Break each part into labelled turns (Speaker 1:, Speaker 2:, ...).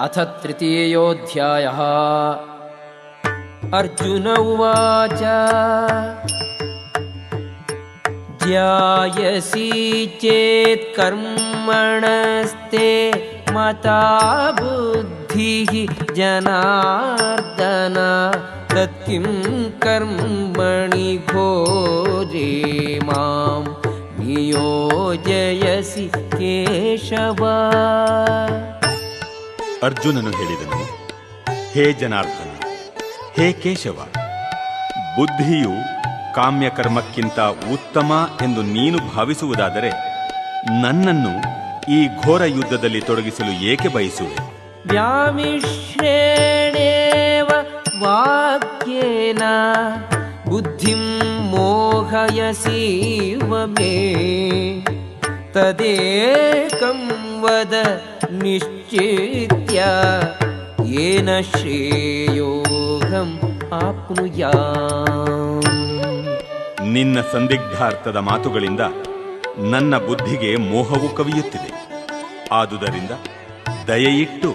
Speaker 1: अथ तृतीयोऽध्यायः। अर्जुन उवाच ध्यायसि चेत् कर्मणस्ते मता बुद्धिः जनार्दन। तत्किं कर्मणि घोरे मां नियोजयसि केशव
Speaker 2: ಅರ್ಜುನನು ಹೇಳಿದನು, ಹೇ ಜನಾರ್ದನ, ಹೇ ಕೇಶವ, ಬುದ್ಧಿಯು ಕಾಮ್ಯಕರ್ಮಕ್ಕಿಂತ ಉತ್ತಮ ಎಂದು ನೀನು ಭಾವಿಸುವುದಾದರೆ ನನ್ನನ್ನು ಈ ಘೋರ ಯುದ್ಧದಲ್ಲಿ ತೊಡಗಿಸಲು ಏಕೆ ಬಯಸುವೆ?
Speaker 1: ವ್ಯಾಮಿಶ್ರೇಣೇವ ವಾಕ್ಯೇನ, ಬುದ್ಧಿಂ ಮೋಹಯಸೀವ ಮೇ, ತದೇಕಂ ವದ ನಿಷ್ಠ निश्चित्य येन श्रेयोऽहम् आप्नुयाम्
Speaker 2: ನಿನ್ನ ಸಂದಿಗ್ಧಾರ್ಥದ ಮಾತುಗಳಿಂದ ನನ್ನ ಬುದ್ಧಿಗೆ ಮೋಹವು ಕವಿಯುತ್ತಿದೆ ಆದುದರಿಂದ ದಯೆಯಿಟ್ಟು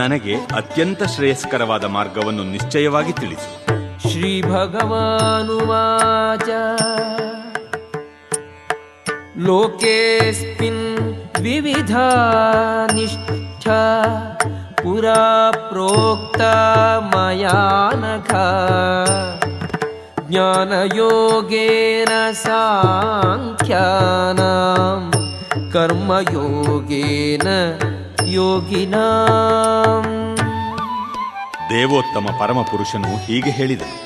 Speaker 2: ನನಗೆ ಅತ್ಯಂತ ಶ್ರೇಯಸ್ಕರವಾದ ಮಾರ್ಗವನ್ನು ನಿಶ್ಚಯವಾಗಿ ತಿಳಿಸು
Speaker 1: श्रीभगवानुवाच लोकेऽस्मिन् विविधा निष्ठा पुरा प्रोक्ता मया नघा ज्ञानयोगेन साङ्ख्यानां कर्मयोगेन योगिनाम्
Speaker 2: ದೇವೋತ್ತಮ ಪರಮಪುರುಷನು ಹೀಗೆ ಹೇಳಿದನು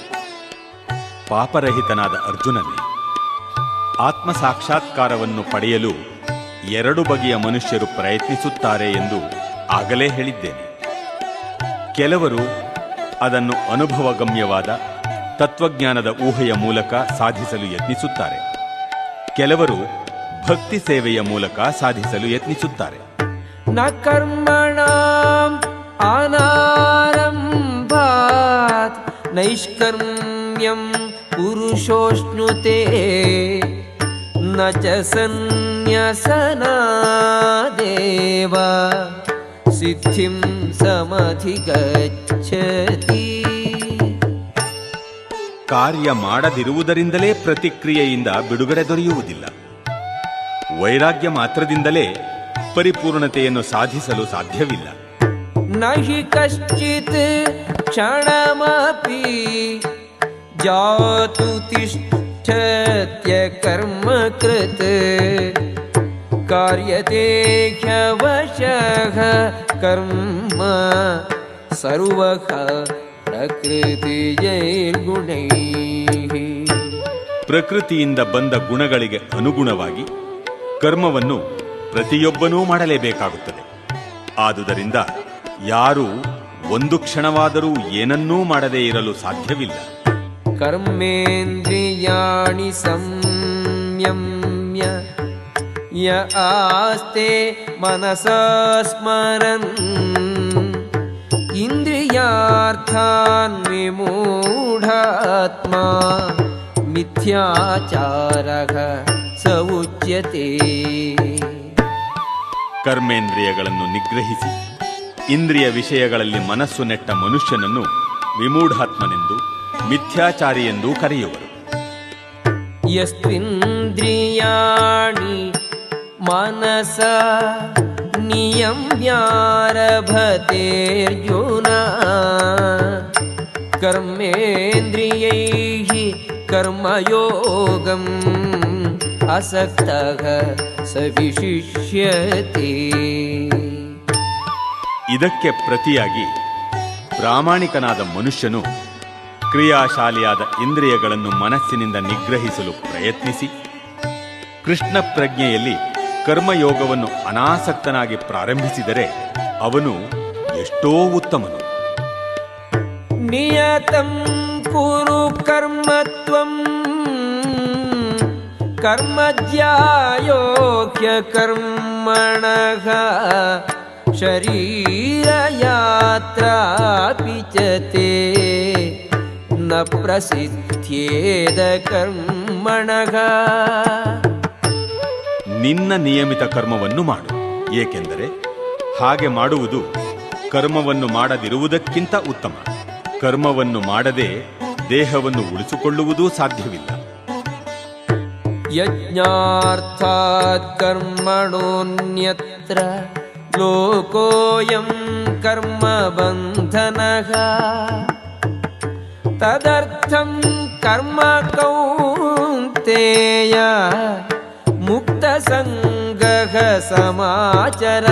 Speaker 2: ಪಾಪರಹಿತನಾದ ಅರ್ಜುನನೇ ಆತ್ಮ ಸಾಕ್ಷಾತ್ಕಾರವನ್ನು ಪಡೆಯಲು ಎರಡು ಬಗೆಯ ಮನುಷ್ಯರು ಪ್ರಯತ್ನಿಸುತ್ತಾರೆ ಎಂದು ಆಗಲೇ ಹೇಳಿದ್ದೇನೆ. ಕೆಲವರು ಅದನ್ನು ಅನುಭವಗಮ್ಯವಾದ ತತ್ವಜ್ಞಾನದ ಊಹೆಯ ಮೂಲಕ ಸಾಧಿಸಲು ಯತ್ನಿಸುತ್ತಾರೆ. ಕೆಲವರು ಭಕ್ತಿ ಸೇವೆಯ ಮೂಲಕ ಸಾಧಿಸಲು ಯತ್ನಿಸುತ್ತಾರೆ.
Speaker 1: ನ ಕರ್ಮಣ ಅನಾರಂಭಾತ್ ನೈಷ್ಕರ್ಮ್ಯಂ ಪುರುಷೋಷ್ಣುತೆ. ನ ಚ ಸನ್ಯಸನಾ सिद्धिं समधिगच्छति
Speaker 2: ಕಾರ್ಯ ಮಾಡದಿರುವುದರಿಂದಲೇ ಪ್ರತಿಕ್ರಿಯೆಯಿಂದ ಬಿಡುಗಡೆ ದೊರೆಯುವುದಿಲ್ಲ ವೈರಾಗ್ಯ ಮಾತ್ರದಿಂದಲೇ ಪರಿಪೂರ್ಣತೆಯನ್ನು ಸಾಧಿಸಲು ಸಾಧ್ಯವಿಲ್ಲ
Speaker 1: न हि कश्चित् क्षणमपि जातु तिष्ठत्य कर्म कृत् कार्यते ह्यवशः कर्म सर्वः प्रकृतिजैर्गुणैः
Speaker 2: ಪ್ರಕೃತಿಯಿಂದ ಬಂದ ಗುಣಗಳಿಗೆ ಅನುಗುಣವಾಗಿ ಕರ್ಮವನ್ನು ಪ್ರತಿಯೊಬ್ಬನೂ ಮಾಡಲೇಬೇಕಾಗುತ್ತದೆ ಆದುದರಿಂದ ಯಾರೂ ಒಂದು ಕ್ಷಣವಾದರೂ ಏನನ್ನೂ ಮಾಡದೇ ಇರಲು ಸಾಧ್ಯವಿಲ್ಲ
Speaker 1: कर्मेन्द्रियाणि संयम्य य आस्ते मनसा स्मरन् इन्द्रियार्थान् विमूढात्मा मिथ्याचारः स उच्यते
Speaker 2: ಕರ್ಮೇಂದ್ರಿಯಗಳನ್ನು ನಿಗ್ರಹಿಸಿ ಇಂದ್ರಿಯ ವಿಷಯಗಳಲ್ಲಿ ಮನಸ್ಸು ನೆಟ್ಟ ಮನುಷ್ಯನನ್ನು ವಿಮೂಢಾತ್ಮನೆಂದು ಮಿಥ್ಯಾಚಾರಿ ಎಂದೂ ಕರೆಯುವರು
Speaker 1: यस्त्विन्द्रियाणि मनसा नियम्यारभतेऽर्जुन कर्मेन्द्रियैः कर्मयोगम् असक्तः स विशिष्यते
Speaker 2: ಇದಕ್ಕೆ ಪ್ರತಿಯಾಗಿ ಪ್ರಾಮಾಣಿಕನಾದ ಮನುಷ್ಯನು ಕ್ರಿಯಾಶಾಲಿಯಾದ ಇಂದ್ರಿಯಗಳನ್ನು ಮನಸ್ಸಿನಿಂದ ನಿಗ್ರಹಿಸಲು ಪ್ರಯತ್ನಿಸಿ ಕೃಷ್ಣ ಪ್ರಜ್ಞೆಯಲ್ಲಿ ಕರ್ಮಯೋಗವನ್ನು ಅನಾಸಕ್ತನಾಗಿ ಪ್ರಾರಂಭಿಸಿದರೆ ಅವನು ಎಷ್ಟೋ ಉತ್ತಮನು
Speaker 1: नियतं कुरु कर्म त्वम् कर्मज्यायोह्य कर्मणः शरीरयात्रापि च ते न प्रसिद्ध्येद कर्मणः
Speaker 2: ನಿನ್ನ ನಿಯಮಿತ ಕರ್ಮವನ್ನು ಮಾಡು. ಏಕೆಂದರೆ ಹಾಗೆ ಮಾಡುವುದು ಕರ್ಮವನ್ನು ಮಾಡದಿರುವುದಕ್ಕಿಂತ ಉತ್ತಮ. ಕರ್ಮವನ್ನು ಮಾಡದೆ ದೇಹವನ್ನು ಉಳಿಸಿಕೊಳ್ಳುವುದೂ ಸಾಧ್ಯವಿಲ್ಲ.
Speaker 1: ಯಜ್ಞಾರ್ಥಾತ್ ಕರ್ಮಣೋನ್ಯತ್ರ ಲೋಕೋಯಂ ಕರ್ಮ ಬಂಧನ. ತದರ್ಥಂ ಕರ್ಮ ಕೌಂತೆಯ ಮುಕ್ತ ಸಂಗಹ ಸಮಾಚಾರ.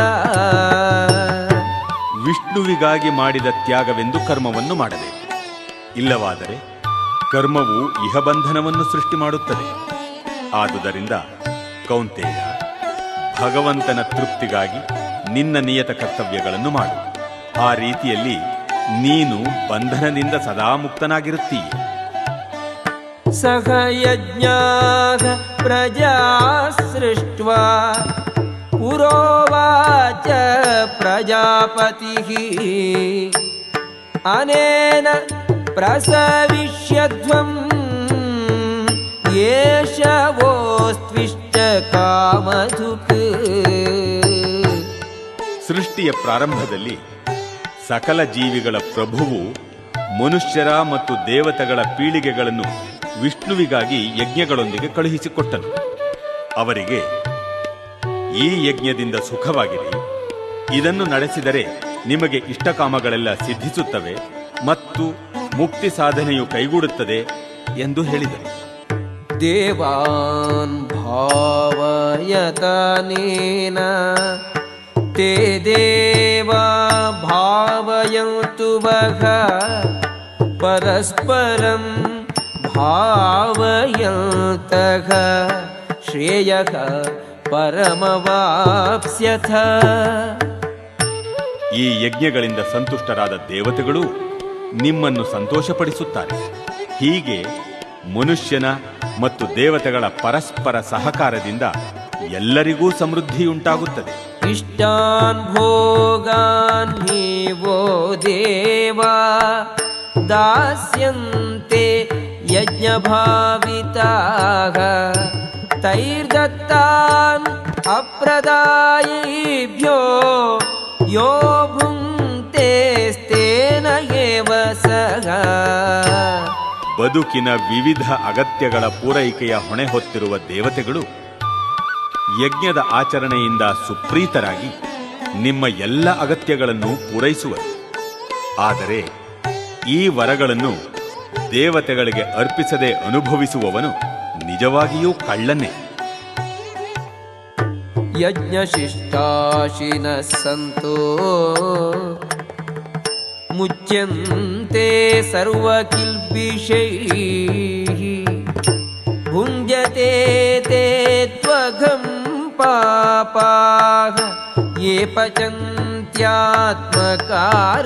Speaker 2: ವಿಷ್ಣುವಿಗಾಗಿ ಮಾಡಿದ ತ್ಯಾಗವೆಂದು ಕರ್ಮವನ್ನು ಮಾಡಬೇಕು ಇಲ್ಲವಾದರೆ ಕರ್ಮವು ಇಹಬಂಧನವನ್ನು ಸೃಷ್ಟಿ ಮಾಡುತ್ತದೆ. ಆದುದರಿಂದ ಕೌಂತೆಯ, ಭಗವಂತನ ತೃಪ್ತಿಗಾಗಿ ನಿನ್ನ ನಿಯತ ಕರ್ತವ್ಯಗಳನ್ನು ಮಾಡು. ಆ ರೀತಿಯಲ್ಲಿ ನೀನು ಬಂಧನದಿಂದ ಸದಾ ಮುಕ್ತನಾಗಿರುತ್ತೀಯ.
Speaker 1: सह यज्ञाः प्रजा सृष्ट्वा पुरोवाच प्रजापतिः अनेन प्रसविष्यध्वम् एष वोस्त्विष्ट कामधुक्
Speaker 2: ಸೃಷ್ಟಿಯ ಪ್ರಾರಂಭದಲ್ಲಿ ಸಕಲ ಜೀವಿಗಳ ಪ್ರಭುವು ಮನುಷ್ಯರ ಮತ್ತು ದೇವತೆಗಳ ಪೀಳಿಗೆಗಳನ್ನು ವಿಷ್ಣುವಿಗಾಗಿ ಯಜ್ಞಗಳೊಂದಿಗೆ ಕಳುಹಿಸಿಕೊಟ್ಟನು ಅವರಿಗೆ ಈ ಯಜ್ಞದಿಂದ ಸುಖವಾಗಿರಿ ಇದನ್ನು ನಡೆಸಿದರೆ ನಿಮಗೆ ಇಷ್ಟಕಾಮಗಳೆಲ್ಲ ಸಿದ್ಧಿಸುತ್ತವೆ ಮತ್ತು ಮುಕ್ತಿ ಸಾಧನೆಯು ಕೈಗೂಡುತ್ತದೆ ಎಂದು ಹೇಳಿದರು
Speaker 1: देवान् भावयतनेन ते देवा भावयन्तु वः परस्परं भावयन्तः श्रेयः परमवाप्स्यथ
Speaker 2: ಈ ಯಜ್ಞಗಳಿಂದ ಸಂತುಷ್ಟರಾದ ದೇವತೆಗಳು ನಿಮ್ಮನ್ನು ಸಂತೋಷಪಡಿಸುತ್ತಾರೆ ಹೀಗೆ ಮನುಷ್ಯನ ಮತ್ತು ದೇವತೆಗಳ ಪರಸ್ಪರ ಸಹಕಾರದಿಂದ ಎಲ್ಲರಿಗೂ ಸಮೃದ್ಧಿಯುಂಟಾಗುತ್ತದೆ
Speaker 1: इष्टान् भोगान् हि वो देवा दास्यन्ते यज्ञभाविताः तैर्दत्तान् अप्रदायिभ्यो यो भुङ्क्तेस्तेन एव सः
Speaker 2: ಬದುಕಿನ ವಿವಿಧ ಅಗತ್ಯಗಳ ಪೂರೈಕೆಯ ಹೊಣೆ ಹೊತ್ತಿರುವ ದೇವತೆಗಳು ಯಜ್ಞದ ಆಚರಣೆಯಿಂದ ಸುಪ್ರೀತರಾಗಿ ನಿಮ್ಮ ಎಲ್ಲ ಅಗತ್ಯಗಳನ್ನು ಪೂರೈಸುವರು ಆದರೆ ಈ ವರಗಳನ್ನು ದೇವತೆಗಳಿಗೆ ಅರ್ಪಿಸದೆ ಅನುಭವಿಸುವವನು ನಿಜವಾಗಿಯೂ ಕಳ್ಳನೇ
Speaker 1: यज्ञशिष्टाशिनः सन्तो मुच्यन्ते सर्वकिल्बिषैः भुञ्जते ते त्वघं पापाः ये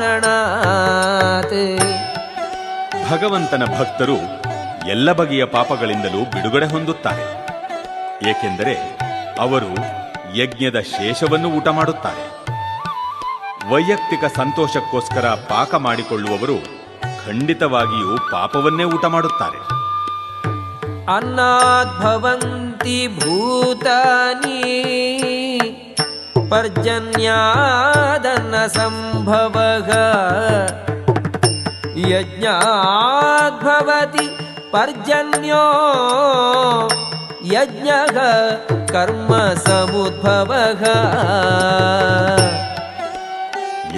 Speaker 1: पचन्त्यात्मकारणात्
Speaker 2: ಭಗವಂತನ ಭಕ್ತರು ಎಲ್ಲ ಬಗೆಯ ಪಾಪಗಳಿಂದಲೂ ಬಿಡುಗಡೆ ಹೊಂದುತ್ತಾರೆ. ಏಕೆಂದರೆ ಅವರು ಯಜ್ಞದ ಶೇಷವನ್ನು ಊಟ ಮಾಡುತ್ತಾರೆ. ವೈಯಕ್ತಿಕ ಸಂತೋಷಕ್ಕೋಸ್ಕರ ಪಾಕ ಮಾಡಿಕೊಳ್ಳುವವರು ಖಂಡಿತವಾಗಿಯೂ ಪಾಪವನ್ನೇ ಊಟ ಮಾಡುತ್ತಾರೆ.
Speaker 1: ಅನ್ನಾದ್ಭವಂತಿ ಭೂತಾನಿ ಪರ್ಜನ್ಯಾದನ್ನ ಸಂಭವಗ यज्ञाद्भवति पर्जन्यो यज्ञः कर्म समुद्भवः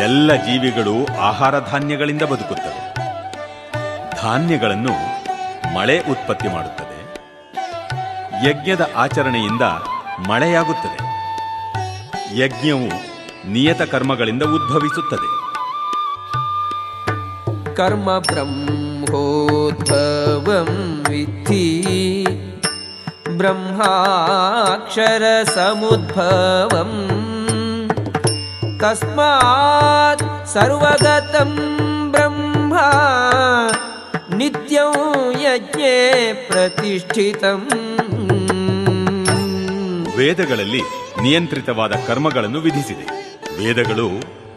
Speaker 2: ಎಲ್ಲ ಜೀವಿಗಳು ಆಹಾರ ಧಾನ್ಯಗಳಿಂದ ಬದುಕುತ್ತವೆ ಧಾನ್ಯಗಳನ್ನು ಮಳೆ ಉತ್ಪತ್ತಿ ಮಾಡುತ್ತದೆ ಯಜ್ಞದ ಆಚರಣೆಯಿಂದ ಮಳೆಯಾಗುತ್ತದೆ ಯಜ್ಞವು ನಿಯತ ಕರ್ಮಗಳಿಂದ ಉದ್ಭವಿಸುತ್ತದೆ
Speaker 1: कर्म ब्रह्मोद्भवं विद्धि ब्रह्माक्षरसमुद्भवम् तस्मात् सर्वगतं ब्रह्मा नित्यं यज्ञे प्रतिष्ठितम्
Speaker 2: ವೇದಗಳಲ್ಲಿ ನಿಯಂತ್ರಿತವಾದ ಕರ್ಮಗಳನ್ನು ವಿಧಿಸಿದೆ ವೇದಗಳು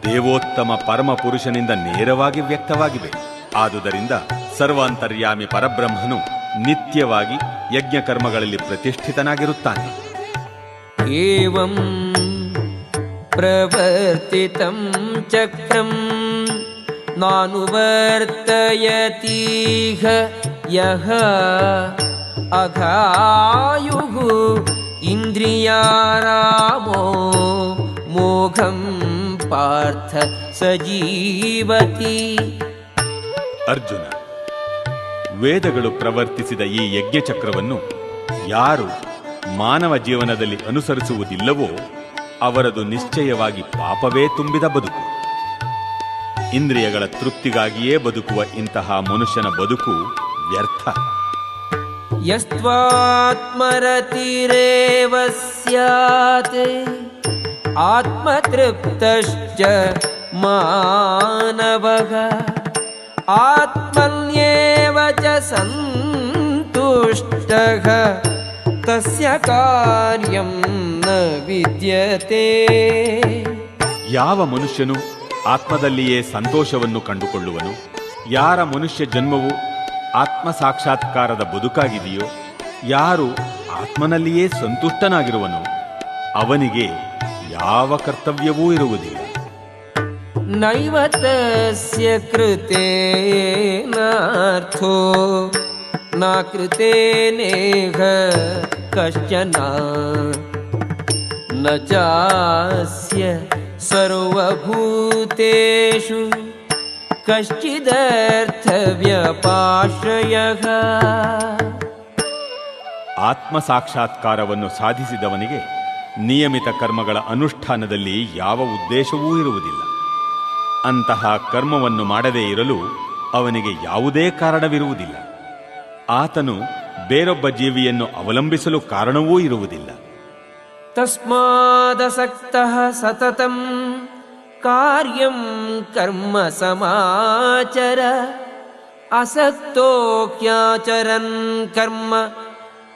Speaker 2: ದೇವೋತ್ತಮ ಪರಮಪುರುಷನಿಂದ ನೇರವಾಗಿ ವ್ಯಕ್ತವಾಗಿವೆ. ಆದುದರಿಂದ ಸರ್ವಾಂತರ್ಯಾಮಿ ಪರಬ್ರಹ್ಮನು ನಿತ್ಯವಾಗಿ ಯಜ್ಞಕರ್ಮಗಳಲ್ಲಿ ಪ್ರತಿಷ್ಠಿತನಾಗಿರುತ್ತಾನೆ.
Speaker 1: ಏವಂ ಪ್ರವರ್ತಿತಂ ಚಕ್ರಂ ನಾನುವರ್ತಯತೀಹ ಯಹ ಅಘಾಯುಗು ಇಂದ್ರಿಯಾರಾಮೋ ಮೋಘಂ पार्थ स जीवति
Speaker 2: ಅರ್ಜುನ ವೇದಗಳು ಪ್ರವರ್ತಿಸಿದ ಈ ಯಜ್ಞಚಕ್ರವನ್ನು ಯಾರು ಮಾನವ ಜೀವನದಲ್ಲಿ ಅನುಸರಿಸುವುದಿಲ್ಲವೋ ಅವರದು ನಿಶ್ಚಯವಾಗಿ ಪಾಪವೇ ತುಂಬಿದ ಬದುಕು ಇಂದ್ರಿಯಗಳ ತೃಪ್ತಿಗಾಗಿಯೇ ಬದುಕುವ ಇಂತಹ ಮನುಷ್ಯನ ಬದುಕು ವ್ಯರ್ಥ
Speaker 1: यस्त्वात्मरतिरेव स्यात् आत्मतृप्तश्च मानवः आत्मन्येव च सन्तुष्टः तस्य कार्यं न विद्यते
Speaker 2: ಯಾವ ಮನುಷ್ಯನು ಆತ್ಮದಲ್ಲಿಯೇ ಸಂತೋಷವನ್ನು ಕಂಡುಕೊಳ್ಳುವನು ಯಾರ ಮನುಷ್ಯ ಜನ್ಮವು ಆತ್ಮ ಸಾಕ್ಷಾತ್ಕಾರದ ಬದುಕಾಗಿದೆಯೋ ಯಾರು ಆತ್ಮನಲ್ಲಿಯೇ ಸಂತುಷ್ಟನಾಗಿರುವನೋ ಅವನಿಗೆ ಯಾವ ಕರ್ತವ್ಯವೂ ಇರುವುದಿಲ್ಲ.
Speaker 1: ನೈವತಸ್ಯ ಕೃತೆ ನಾರ್ಥೋ ನಾ ಕೃತೆ ನೇಹ ಕಶ್ಚನ ನ ಚಾಸ್ಯ ಸರ್ವಭೂತೇಷು ಕಶ್ಚಿದರ್ಥವ್ಯಪಾಶ್ರಯ.
Speaker 2: ಆತ್ಮ ಸಾಕ್ಷಾತ್ಕಾರವನ್ನು ಸಾಧಿಸಿದವನಿಗೆ ನಿಯಮಿತ ಕರ್ಮಗಳ ಅನುಷ್ಠಾನದಲ್ಲಿ ಯಾವ ಉದ್ದೇಶವೂ ಇರುವುದಿಲ್ಲ. ಅಂತಹ ಕರ್ಮವನ್ನು ಮಾಡದೇ ಇರಲು ಅವನಿಗೆ ಯಾವುದೇ ಕಾರಣವಿರುವುದಿಲ್ಲ. ಆತನು ಬೇರೊಬ್ಬ ಜೀವಿಯನ್ನು ಅವಲಂಬಿಸಲು ಕಾರಣವೂ ಇರುವುದಿಲ್ಲ.
Speaker 1: ತಸ್ಮಾದಸಕ್ತ ಸತತಂ ಕಾರ್ಯಂ ಕರ್ಮ ಸಮಾಚರ ಅಸಕ್ತೋಕ್ಯಾಚರನ್ ಕರ್ಮ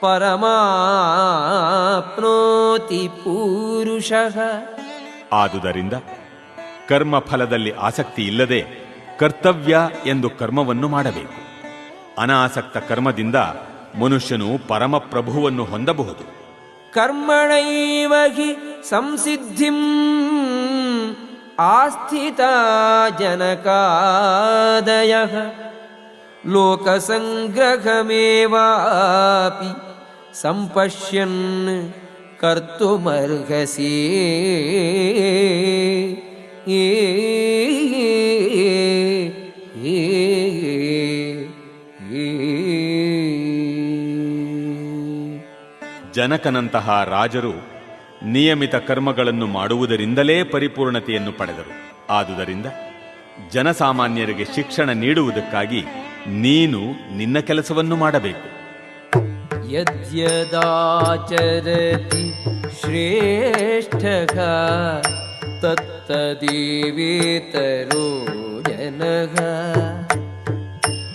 Speaker 1: ಪರಮಾಪ್ನೋತಿ ಪುರುಷ.
Speaker 2: ಆದುದರಿಂದ ಕರ್ಮ ಫಲದಲ್ಲಿ ಆಸಕ್ತಿ ಇಲ್ಲದೆ ಕರ್ತವ್ಯ ಎಂದು ಕರ್ಮವನ್ನು ಮಾಡಬೇಕು. ಅನಾಸಕ್ತ ಕರ್ಮದಿಂದ ಮನುಷ್ಯನು ಪರಮಪ್ರಭುವನ್ನು ಹೊಂದಬಹುದು.
Speaker 1: ಕರ್ಮಣೈವಹಿ ಸಂಸಿದ್ಧಿಂ ಆಸ್ಥಿತ ಜನಕಾದಯ. ಲೋಕಸಂಗ್ರಹಮೇವಾಪಿ सम्पश्यन् कर्तुमर्हसि ए
Speaker 2: ಜನಕನಂತಹ ರಾಜರು ನಿಯಮಿತ ಕರ್ಮಗಳನ್ನು ಮಾಡುವುದರಿಂದಲೇ ಪರಿಪೂರ್ಣತೆಯನ್ನು ಪಡೆದರು ಆದುದರಿಂದ ಜನಸಾಮಾನ್ಯರಿಗೆ ಶಿಕ್ಷಣ ನೀಡುವುದಕ್ಕಾಗಿ ನೀನು ನಿನ್ನ ಕೆಲಸವನ್ನು ಮಾಡಬೇಕು
Speaker 1: यद्यदाचरति श्रेष्ठः तत्तदेवेतरो जनः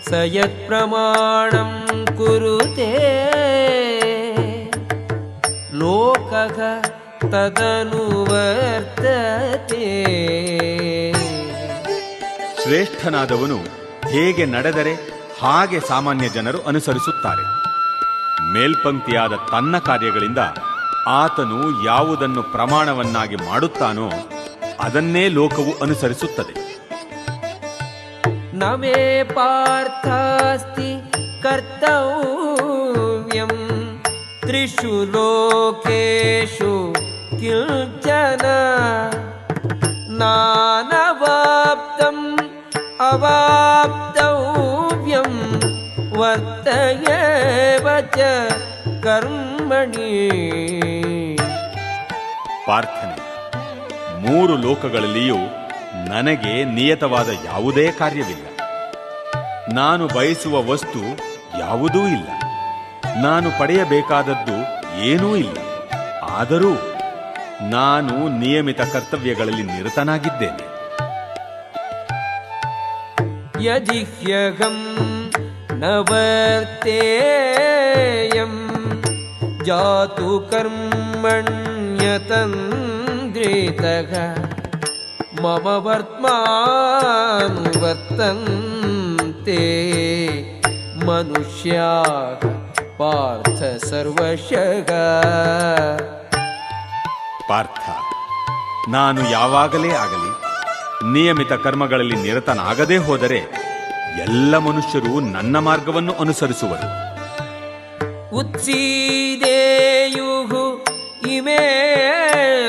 Speaker 1: स यत्प्रमाणं कुरुते लोकः तदनुवर्तते
Speaker 2: ಶ್ರೇಷ್ಠನಾದವನು ಹೇಗೆ ನಡೆದರೆ ಹಾಗೆ ಸಾಮಾನ್ಯ ಜನರು ಅನುಸರಿಸುತ್ತಾರೆ ಮೇಲ್ಪಂಕ್ತಿಯಾದ ತನ್ನ ಕಾರ್ಯಗಳಿಂದ ಆತನು ಯಾವುದನ್ನು ಪ್ರಮಾಣವನ್ನಾಗಿ ಮಾಡುತ್ತಾನೋ ಅದನ್ನೇ ಲೋಕವು ಅನುಸರಿಸುತ್ತದೆ.
Speaker 1: ನಮೇ ಪಾರ್ಥಾಸ್ತಿ ಕರ್ತವ್ಯಂ ತ್ರಿಷು ಲೋಕೇಶು ಕಿಲ್ಚನ ನಾನವಾಪ್ತಂ ಅವಾಪ್ತ वर्तयेव च कर्मणि
Speaker 2: ಪಾರ್ಥನೆ ಮೂರು ಲೋಕಗಳಲ್ಲಿಯೂ ನನಗೆ ನಿಯತವಾದ ಯಾವುದೇ ಕಾರ್ಯವಿಲ್ಲ ನಾನು ಬಯಸುವ ವಸ್ತು ಯಾವುದೂ ಇಲ್ಲ ನಾನು ಪಡೆಯಬೇಕಾದದ್ದು ಏನೂ ಇಲ್ಲ ಆದರೂ ನಾನು ನಿಯಮಿತ ಕರ್ತವ್ಯಗಳಲ್ಲಿ ನಿರತನಾಗಿದ್ದೇನೆ
Speaker 1: यदि ह्यहं न वर्तेयं जातु कर्मण्यतन्द्रितः मम वर्त्मानुवर्तन्ते मनुष्याः पार्थ सर्वशः
Speaker 2: ಪಾರ್ಥ ನಾನು ಯಾವಾಗಲೇ ಆಗಲಿ ನಿಯಮಿತ ಕರ್ಮಗಳಲ್ಲಿ ನಿರತನಾಗದೇ ಹೋದರೆ ಎಲ್ಲ ಮನುಷ್ಯರು ನನ್ನ ಮಾರ್ಗವನ್ನು ಅನುಸರಿಸುವರು
Speaker 1: उत्सीदेयुः इमे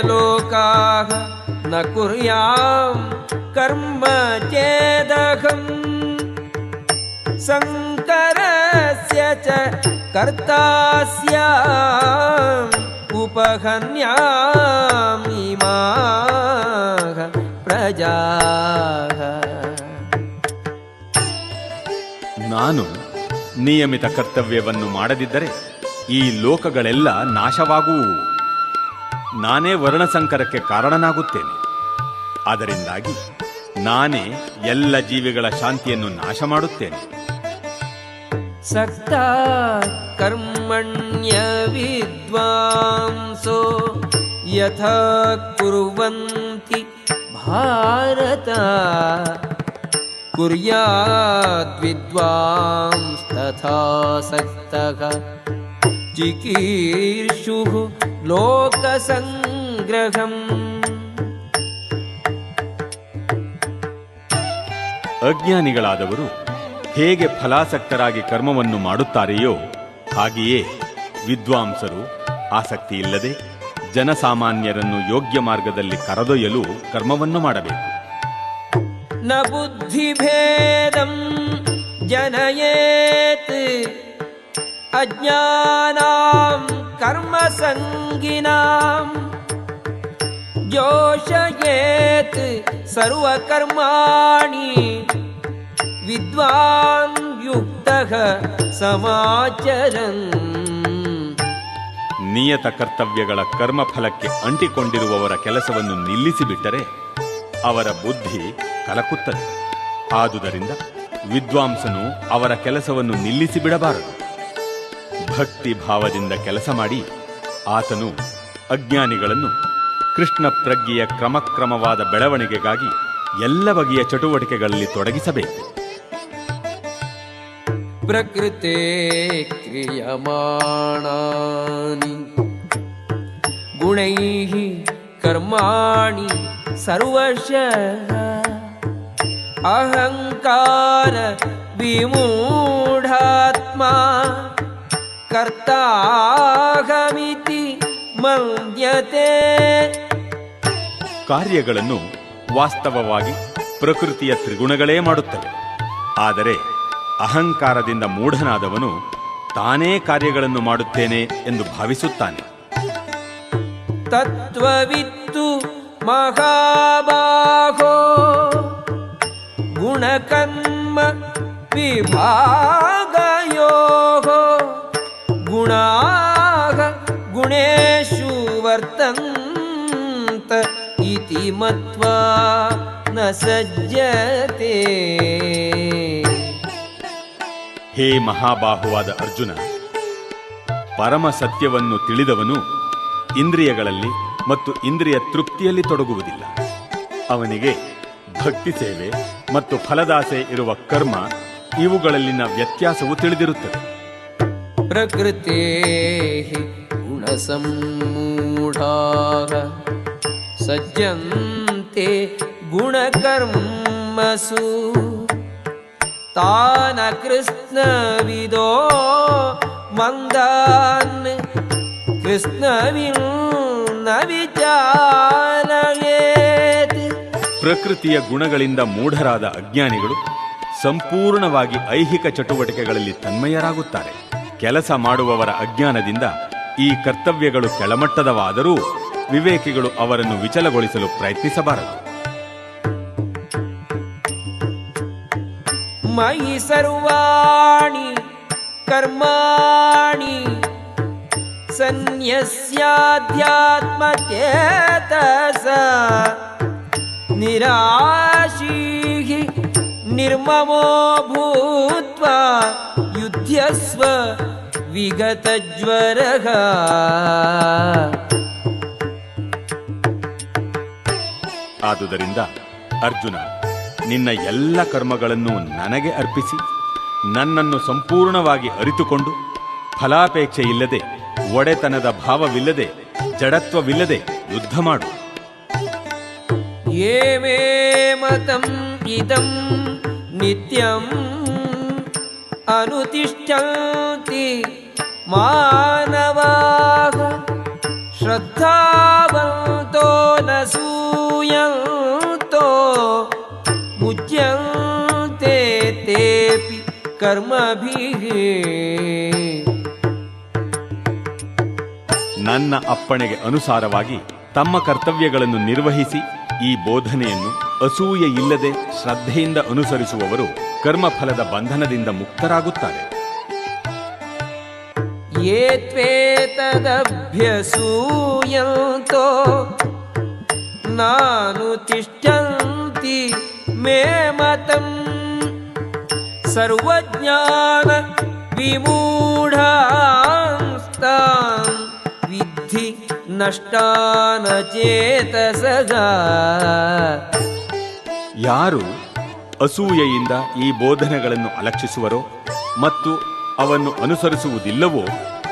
Speaker 1: लोकाः न कुर्यां कर्म चेदहम् शङ्करस्य च कर्ता स्याम् उपहन्यामिमाः प्रजाः
Speaker 2: ನಾನು ನಿಯಮಿತ ಕರ್ತವ್ಯವನ್ನು ಮಾಡದಿದ್ದರೆ ಈ ಲೋಕಗಳೆಲ್ಲ ನಾಶವಾಗುವು. ನಾನೇ ವರ್ಣಸಂಕರಕ್ಕೆ ಕಾರಣನಾಗುತ್ತೇನೆ. ಅದರಿಂದಾಗಿ ನಾನೇ ಎಲ್ಲ ಜೀವಿಗಳ ಶಾಂತಿಯನ್ನು ನಾಶ ಮಾಡುತ್ತೇನೆ.
Speaker 1: ಸಕ್ತ ಕರ್ಮಣ್ಯ ವಿದ್ವಾಂಸೋ ಯಥಾ ಕುರುವಂತಿ ಭಾರತ कुर्याद्विद्वांस्तथा सक्तः चिकीर्षुः लोकसङ्ग्रहम्
Speaker 2: ಅಜ್ಞಾನಿಗಳಾದವರು ಹೇಗೆ ಫಲಾಸಕ್ತರಾಗಿ ಕರ್ಮವನ್ನು ಮಾಡುತ್ತಾರೆಯೋ ಹಾಗೆಯೇ ವಿದ್ವಾಂಸರು ಆಸಕ್ತಿಯಿಲ್ಲದೆ ಜನಸಾಮಾನ್ಯರನ್ನು ಯೋಗ್ಯ ಮಾರ್ಗದಲ್ಲಿ ಕರೆದೊಯ್ಯಲು ಕರ್ಮವನ್ನು ಮಾಡಬೇಕು
Speaker 1: न बुद्धिभेदं जनयेत् अज्ञानां कर्मसङ्गिनां जोषयेत् सर्वकर्माणि विद्वान् युक्तः समाचरन्
Speaker 2: ನಿಯತ ಕರ್ತವ್ಯಗಳ ಕರ್ಮಫಲಕ್ಕೆ ಅಂಟಿಕೊಂಡಿರುವವರ ಕೆಲಸವನ್ನು ನಿಲ್ಲಿಸಿಬಿಟ್ಟರೆ ಅವರ ಬುದ್ಧಿ ಕಲಕುತ್ತದೆ. ಆದುದರಿಂದ ವಿದ್ವಾಂಸನು ಅವರ ಕೆಲಸವನ್ನು ನಿಲ್ಲಿಸಿ ಬಿಡಬಾರದು. ಭಕ್ತಿ ಭಾವದಿಂದ ಕೆಲಸ ಮಾಡಿ ಆತನು ಅಜ್ಞಾನಿಗಳನ್ನು ಕೃಷ್ಣ ಪ್ರಜ್ಞೆಯ ಕ್ರಮಕ್ರಮವಾದ ಬೆಳವಣಿಗೆಗಾಗಿ ಎಲ್ಲ ಬಗೆಯ ಚಟುವಟಿಕೆಗಳಲ್ಲಿ ತೊಡಗಿಸಬೇಕು.
Speaker 1: ಪ್ರಕೃತೆ ಕ್ರಿಯಮಾಣಿ ಗುಣೈ ಕರ್ಮಾಣಿ ಸರ್ವಶ ಅಹಂಕಾರ ವಿಮೂಢಾತ್ಮಾ ಕರ್ತಾಹಮಿತಿ ಮನ್ಯತೆ
Speaker 2: ಕಾರ್ಯಗಳನ್ನು ವಾಸ್ತವವಾಗಿ ಪ್ರಕೃತಿಯ ತ್ರಿಗುಣಗಳೇ ಮಾಡುತ್ತವೆ. ಆದರೆ ಅಹಂಕಾರದಿಂದ ಮೂಢನಾದವನು ತಾನೇ ಕಾರ್ಯಗಳನ್ನು ಮಾಡುತ್ತೇನೆ ಎಂದು ಭಾವಿಸುತ್ತಾನೆ.
Speaker 1: ತತ್ವವಿತ್ತು महाबाहो गुणकर्म विभागयोः गुणाः गुणेषु वर्तन्त इति मत्वा न सज्जते
Speaker 2: ಹೇ ಮಹಾಬಾಹುವಾದ ಅರ್ಜುನ ಪರಮ ಸತ್ಯವನ್ನು ತಿಳಿದವನು ಇಂದ್ರಿಯಗಳಲ್ಲಿ ಮತ್ತು ಇಂದ್ರಿಯ ತೃಪ್ತಿಯಲ್ಲಿ ತೊಡಗುವುದಿಲ್ಲ. ಅವನಿಗೆ ಭಕ್ತಿ ಸೇವೆ ಮತ್ತು ಫಲದಾಸೆ ಇರುವ ಕರ್ಮ ಇವುಗಳಲ್ಲಿನ ವ್ಯತ್ಯಾಸವು ತಿಳಿದಿರುತ್ತದೆ.
Speaker 1: ಪ್ರಕೃತಿ ಸಜ್ಜಂತೆ ಗುಣಕರ್ಮಸು. ತಾನ ಕೃಷ್ಣವಿದೋ ಮಂದಾನ್ ಕೃಷ್ಣವಿನ್ನ
Speaker 2: ಪ್ರಕೃತಿಯ ಗುಣಗಳಿಂದ ಮೂಢರಾದ ಅಜ್ಞಾನಿಗಳು ಸಂಪೂರ್ಣವಾಗಿ ಐಹಿಕ ಚಟುವಟಿಕೆಗಳಲ್ಲಿ ತನ್ಮಯರಾಗುತ್ತಾರೆ. ಕೆಲಸ ಮಾಡುವವರ ಅಜ್ಞಾನದಿಂದ ಈ ಕರ್ತವ್ಯಗಳು ಕೆಳಮಟ್ಟದವಾದರೂ ವಿವೇಕಿಗಳು ಅವರನ್ನು ವಿಚಲಗೊಳಿಸಲು ಪ್ರಯತ್ನಿಸಬಾರದು.
Speaker 1: ಮೈ ಸರ್ವಾಣಿ ಕರ್ಮಾಣಿ सन्न्यस्याध्यात्मचेतस निराशीः निर्ममो भूत्वा युध्यस्व विगतज्वरः
Speaker 2: ಆದುದರಿಂದ ಅರ್ಜುನ ನಿನ್ನ ಎಲ್ಲ ಕರ್ಮಗಳನ್ನು ನನಗೆ ಅರ್ಪಿಸಿ ನನ್ನನ್ನು ಸಂಪೂರ್ಣವಾಗಿ ಅರಿತುಕೊಂಡು ಫಲಾಪೇಕ್ಷೆ ಇಲ್ಲದೆ ಒಡೆತನದ ಭಾವವಿಲ್ಲದೆ, ಜಡತ್ವವಿಲ್ಲದೆ ಯುದ್ಧ ಮಾಡು.
Speaker 1: ಏಮೇ ಮತಂ ಇದಂ ನಿತ್ಯಂ ಅನುತಿಷ್ಠಂತಿ ಮಾನವಾಹ ಶ್ರದ್ಧಾವಂತೋ ನ ಸೂಯಂತೋ ಮುಜ್ಯಂತೆ ತೇಪಿ ಕರ್ಮಭಿಃ
Speaker 2: ನನ್ನ ಅಪ್ಪಣೆಗೆ ಅನುಸಾರವಾಗಿ ತಮ್ಮ ಕರ್ತವ್ಯಗಳನ್ನು ನಿರ್ವಹಿಸಿ ಈ ಬೋಧನೆಯನ್ನು ಅಸೂಯೆ ಇಲ್ಲದೆ ಶ್ರದ್ಧೆಯಿಂದ ಅನುಸರಿಸುವವರು ಕರ್ಮಫಲದ ಬಂಧನದಿಂದ ಮುಕ್ತರಾಗುತ್ತಾರೆ.
Speaker 1: ನಾನು ತಿಷ್ಟಂತಿ ಮೇ ಮತಂ. ಸರ್ವಜ್ಞಾನ ವಿಮೂಢಾಂಸ್ತಾಂ. विद्धि नष्टान चेतसगा
Speaker 2: ಯಾರು ಅಸೂಯೆಯಿಂದ ಈ ಬೋಧನೆಗಳನ್ನು ಅಲಕ್ಷಿಸುವರೋ ಮತ್ತು ಅವನ್ನು ಅನುಸರಿಸುವುದಿಲ್ಲವೋ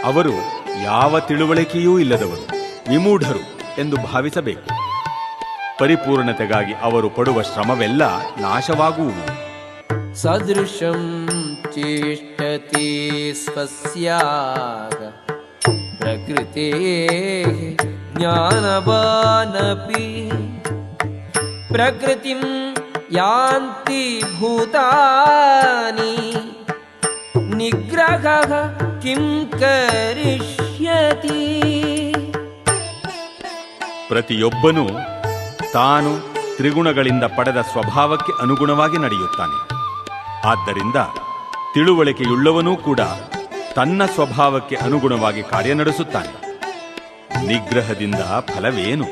Speaker 2: ಅವರು ಯಾವ ತಿಳುವಳಿಕೆಯೂ ಇಲ್ಲದವರು ವಿಮೂಢರು ಎಂದು ಭಾವಿಸಬೇಕು ಪರಿಪೂರ್ಣತೆಗಾಗಿ ಅವರು ಪಡುವ ಶ್ರಮವೆಲ್ಲ ನಾಶವಾಗುವುವು
Speaker 1: सदृशं चेष्टते स्वस्याग प्रकृतेः ज्ञानवानपि प्रकृतिं यान्ति भूतानि निग्रहः किं करिष्यति
Speaker 2: ಪ್ರತಿಯೊಬ್ಬನೂ ತಾನು ತ್ರಿಗುಣಗಳಿಂದ ಪಡೆದ ಸ್ವಭಾವಕ್ಕೆ ಅನುಗುಣವಾಗಿ ನಡೆಯುತ್ತಾನೆ ಆದ್ದರಿಂದ ತಿಳುವಳಿಕೆಯುಳ್ಳವನೂ ಕೂಡ ತನ್ನ ಸ್ವಭಾವಕ್ಕೆ ಅನುಗುಣವಾಗಿ ಕಾರ್ಯನಡೆಸುತ್ತಾನೆ ನಿಗ್ರಹದಿಂದ ಫಲವೇನು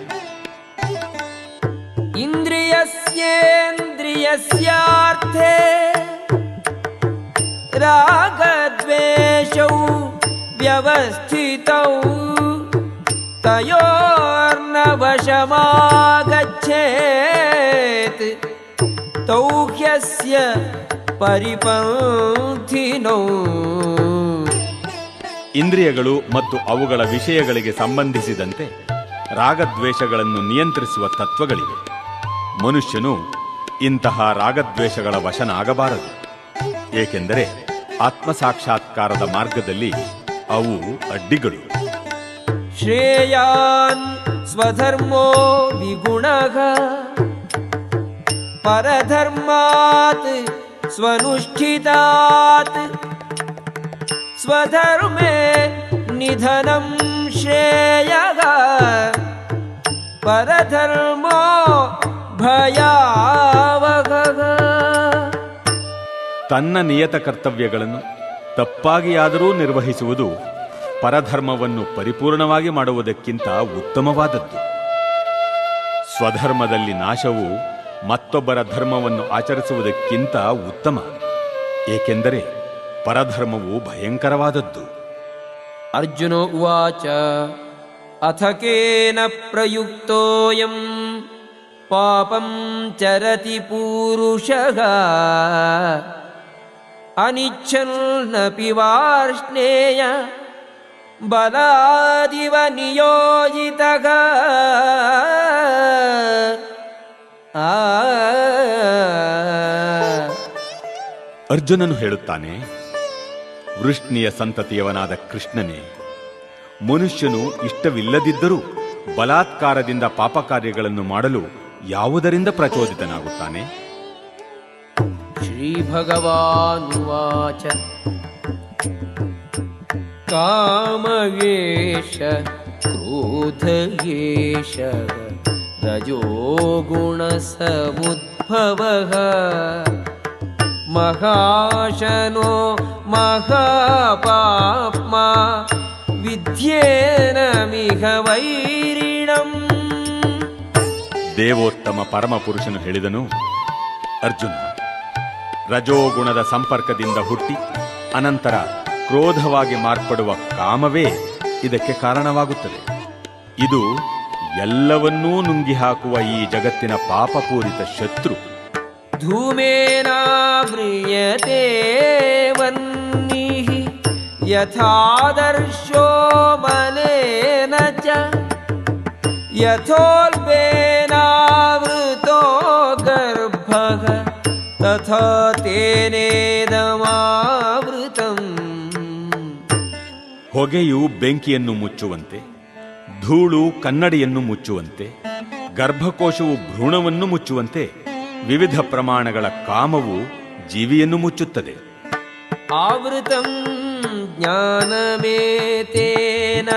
Speaker 1: इन्द्रियस्येन्द्रियस्यार्थे रागद्वेषौ व्यवस्थितौ तयोर्नवशमागच्छेत् तौ ह्यस्य परिपन्थिनौ
Speaker 2: ಇಂದ್ರಿಯಗಳು ಮತ್ತು ಅವುಗಳ ವಿಷಯಗಳಿಗೆ ಸಂಬಂಧಿಸಿದಂತೆ ರಾಗದ್ವೇಷಗಳನ್ನು ನಿಯಂತ್ರಿಸುವ ತತ್ವಗಳಿವೆ. ಮನುಷ್ಯನು ಇಂತಹ ರಾಗದ್ವೇಷಗಳ ವಶನಾಗಬಾರದು. ಏಕೆಂದರೆ ಆತ್ಮ ಸಾಕ್ಷಾತ್ಕಾರದ ಮಾರ್ಗದಲ್ಲಿ ಅವು ಅಡ್ಡಿಗಳು.
Speaker 1: ಶ್ರೇಯಾನ್ ಸ್ವಧರ್ಮೋ ವಿಗುಣ ಪರಧರ್ಮಾತ್ ಸ್ವನುಷ್ಠಿತಾತ್ स्वधर्मे निधनं श्रेयः परधर्मो भयावहः
Speaker 2: ತನ್ನ ನಿಯತ ಕರ್ತವ್ಯಗಳನ್ನು ತಪ್ಪಾಗಿಯಾದರೂ ನಿರ್ವಹಿಸುವುದು ಪರಧರ್ಮವನ್ನು ಪರಿಪೂರ್ಣವಾಗಿ ಮಾಡುವುದಕ್ಕಿಂತ ಉತ್ತಮವಾದದ್ದು ಸ್ವಧರ್ಮದಲ್ಲಿ ನಾಶವು ಮತ್ತೊಬ್ಬರ ಧರ್ಮವನ್ನು ಆಚರಿಸುವುದಕ್ಕಿಂತ ಉತ್ತಮ ಏಕೆಂದರೆ ಪರಧರ್ಮವು ಭಯಂಕರವಾದದ್ದು.
Speaker 1: ಅರ್ಜುನೋ ಉವಾಚ ಅಥಕೇನ ಪ್ರಯುಕ್ತೋಯಂ ಪಾಪಂ ಚರತಿ ಪೂರುಷ ಅನಿಚ್ಛನ್ನಪಿ ವಾರ್ಷ್ಣೇಯ ಬಲಾದಿವ ಆ
Speaker 2: ಅರ್ಜುನನು ಹೇಳುತ್ತಾನೆ ವೃಷ್ಣಿಯ ಸಂತತಿಯವನಾದ ಕೃಷ್ಣನೇ ಮನುಷ್ಯನು ಇಷ್ಟವಿಲ್ಲದಿದ್ದರೂ ಬಲಾತ್ಕಾರದಿಂದ ಪಾಪ ಕಾರ್ಯಗಳನ್ನು ಮಾಡಲು ಯಾವುದರಿಂದ ಪ್ರಚೋದಿತನಾಗುತ್ತಾನೆ
Speaker 1: श्रीभगवानुवाच कामयेष क्रोधयेष रजोगुणसमुद्भवः महाशनो महापाप्मा विद्येनमिह वैरिणम्
Speaker 2: ದೇವೋತ್ತಮ ಪರಮಪುರುಷನು ಹೇಳಿದನು ಅರ್ಜುನ ರಜೋಗುಣದ ಸಂಪರ್ಕದಿಂದ ಹುಟ್ಟಿ ಅನಂತರ ಕ್ರೋಧವಾಗಿ ಮಾರ್ಪಡುವ ಕಾಮವೇ ಇದಕ್ಕೆ ಕಾರಣವಾಗುತ್ತದೆ ಇದು ಎಲ್ಲವನ್ನೂ ನುಂಗಿ ಹಾಕುವ ಈ ಜಗತ್ತಿನ ಪಾಪಪೂರಿತ ಶತ್ರು
Speaker 1: धूमेनाव्रियते वह्निः यथादर्शो मलेन च यथोल्बेनावृतो तथा तेनेदमावृतम्
Speaker 2: ಹೊಗೆಯು ಬೆಂಕಿಯನ್ನು ಮುಚ್ಚುವಂತೆ ಧೂಳು ಕನ್ನಡಿಯನ್ನು ಮುಚ್ಚುವಂತೆ ಗರ್ಭಕೋಶವು ಭ್ರೂಣವನ್ನು ಮುಚ್ಚುವಂತೆ ವಿವಿಧ ಪ್ರಮಾಣಗಳ ಕಾಮವು ಜೀವಿಯನ್ನು ಮುಚ್ಚುತ್ತದೆ.
Speaker 1: ಆವೃತಂ ಜ್ಞಾನಮೇತೇನ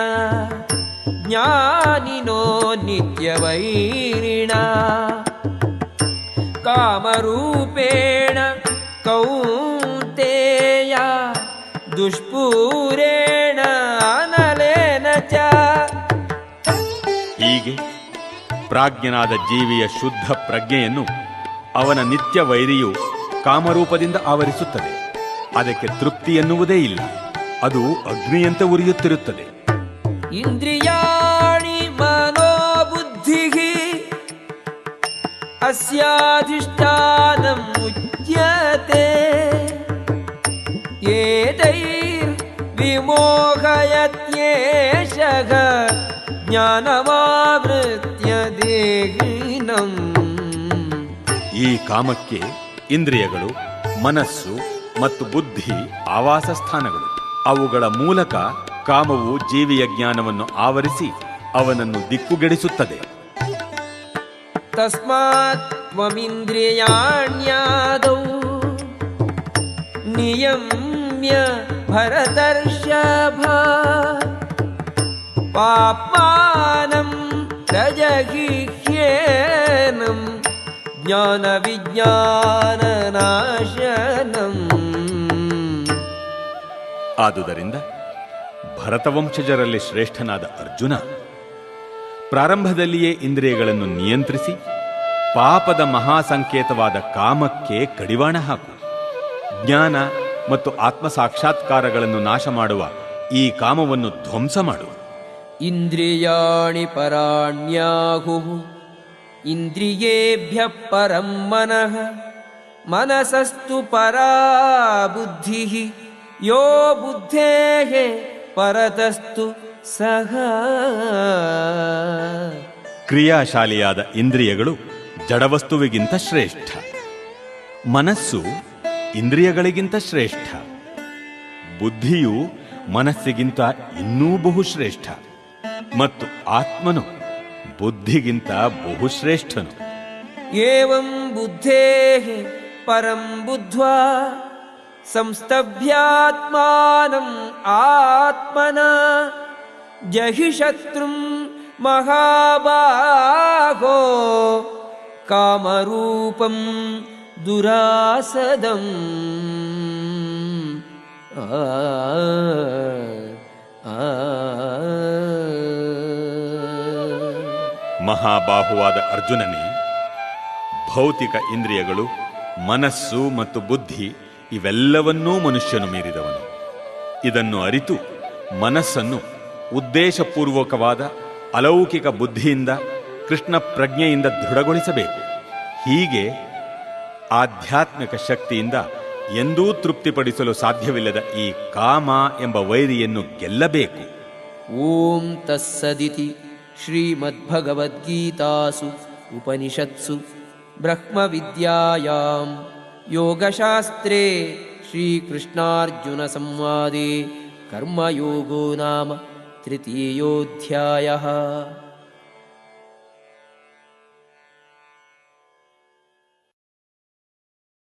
Speaker 1: ಜ್ಞಾನಿನೋ ನಿತ್ಯವೈರಿಣ. ಕಾಮರೂಪೇಣ ಕೌತೆಯ ದುಷ್ಪೂರೇಣ ಅನಲೇನ ಚ.
Speaker 2: ಹೀಗೆ ಪ್ರಾಜ್ಞನಾದ ಜೀವಿಯ ಶುದ್ಧ ಪ್ರಜ್ಞೆಯನ್ನು ಅವನ ನಿತ್ಯ ವೈರಿಯು ಕಾಮರೂಪದಿಂದ ಆವರಿಸುತ್ತದೆ. ಅದಕ್ಕೆ ತೃಪ್ತಿ ಎನ್ನುವುದೇ ಇಲ್ಲ. ಅದು ಅಗ್ನಿಯಂತೆ ಉರಿಯುತ್ತಿರುತ್ತದೆ.
Speaker 1: ಇಂದ್ರಿಯಾಣಿ ಮನೋಬುದ್ಧಿ ಅಸ್ಯಾಧಿಷ್ಠಾನ ವಿಮೋಹಯತ್ಯೇಷ ಏತೈರ್ ಜ್ಞಾನಮಾವೃತ್ಯ ದೇಹಿನಂ
Speaker 2: ಈ ಕಾಮಕ್ಕೆ ಇಂದ್ರಿಯಗಳು, ಮನಸ್ಸು ಮತ್ತು ಬುದ್ಧಿ ಆವಾಸ ಸ್ಥಾನಗಳು. ಅವುಗಳ ಮೂಲಕ ಕಾಮವು ಜೀವಿಯ ಜ್ಞಾನವನ್ನು ಆವರಿಸಿ ಅವನನ್ನು ದಿಕ್ಕುಗೆಡಿಸುತ್ತದೆ.
Speaker 1: ತಸ್ಮಾತ್ ತ್ವಮಿಂದ್ರಿಯಾಣ್ಯಾದೌ ನಿಯಮ್ಯ ಪಾಪಾನಂ ರಜಗಿಹ್ಯೇನಂ ಜ್ಞಾನ ವಿಜ್ಞಾನ ನಾಶನಂ.
Speaker 2: ಆದುದರಿಂದ ಭರತವಂಶಜರಲ್ಲಿ ಶ್ರೇಷ್ಠನಾದ ಅರ್ಜುನ ಪ್ರಾರಂಭದಲ್ಲಿಯೇ ಇಂದ್ರಿಯಗಳನ್ನು ನಿಯಂತ್ರಿಸಿ ಪಾಪದ ಮಹಾಸಂಕೇತವಾದ ಕಾಮಕ್ಕೆ ಕಡಿವಾಣ ಹಾಕು. ಜ್ಞಾನ ಮತ್ತು ಆತ್ಮ ಸಾಕ್ಷಾತ್ಕಾರಗಳನ್ನು ನಾಶ ಮಾಡುವ ಈ ಕಾಮವನ್ನು ಧ್ವಂಸ ಮಾಡು.
Speaker 1: ಇಂದ್ರಿಯಾಣಿ ಪರಾಣ್ಯಾಹು ಇಂದ್ರಿಯೇಭ್ಯ ಪರಂ ಮನಃ ಮನಸಸ್ತು ಪರಾ ಬುದ್ಧಿ ಯೋ ಬುದ್ಧೇ ಪರತಸ್ತು ಸಹ.
Speaker 2: ಕ್ರಿಯಾಶಾಲಿಯಾದ ಇಂದ್ರಿಯಗಳು ಜಡವಸ್ತುವಿಗಿಂತ ಶ್ರೇಷ್ಠ. ಮನಸ್ಸು ಇಂದ್ರಿಯಗಳಿಗಿಂತ ಶ್ರೇಷ್ಠ. ಬುದ್ಧಿಯು ಮನಸ್ಸಿಗಿಂತ ಇನ್ನೂ ಬಹುಶ್ರೇಷ್ಠ. ಮತ್ತು ಆತ್ಮನು ಬುದ್ಧಿಗಿಂತ ಬಹುಶ್ರೇಷ್ಠನು.
Speaker 1: ಏವಂ ಬುದ್ಧೇ ಪರಂ ಬುದ್ಧ್ವಾ ಸಂಸ್ತಭ್ಯಾತ್ಮಾನಂ ಆತ್ಮನ ಜಹಿ ಶತ್ರುಂ ಮಹಾಬಾಹೋ ಕಾಮರೂಪಂ ದುರಾಸದಂ. ಆ
Speaker 2: ಮಹಾಬಾಹುವಾದ ಅರ್ಜುನನೇ, ಭೌತಿಕ ಇಂದ್ರಿಯಗಳು, ಮನಸ್ಸು ಮತ್ತು ಬುದ್ಧಿ ಇವೆಲ್ಲವನ್ನೂ ಮನುಷ್ಯನು ಮೀರಿದವನು. ಇದನ್ನು ಅರಿತು ಮನಸ್ಸನ್ನು ಉದ್ದೇಶಪೂರ್ವಕವಾದ, ಅಲೌಕಿಕ ಬುದ್ಧಿಯಿಂದ, ಕೃಷ್ಣ ಪ್ರಜ್ಞೆಯಿಂದ ದೃಢಗೊಳಿಸಬೇಕು. ಹೀಗೆ ಆಧ್ಯಾತ್ಮಿಕ ಶಕ್ತಿಯಿಂದ ಎಂದೂ ತೃಪ್ತಿಪಡಿಸಲು ಸಾಧ್ಯವಿಲ್ಲದ ಈ ಕಾಮ ಎಂಬ ವೈರಿಯನ್ನು ಗೆಲ್ಲಬೇಕು.
Speaker 1: ಓಂ ತಸ್ಸದಿತಿ श्रीमद्भगवद्गीतासु उपनिषत्सु ब्रह्मविद्यायां योगशास्त्रे श्रीकृष्णार्जुनसंवादे कर्मयोगो नाम तृतीयोऽध्यायः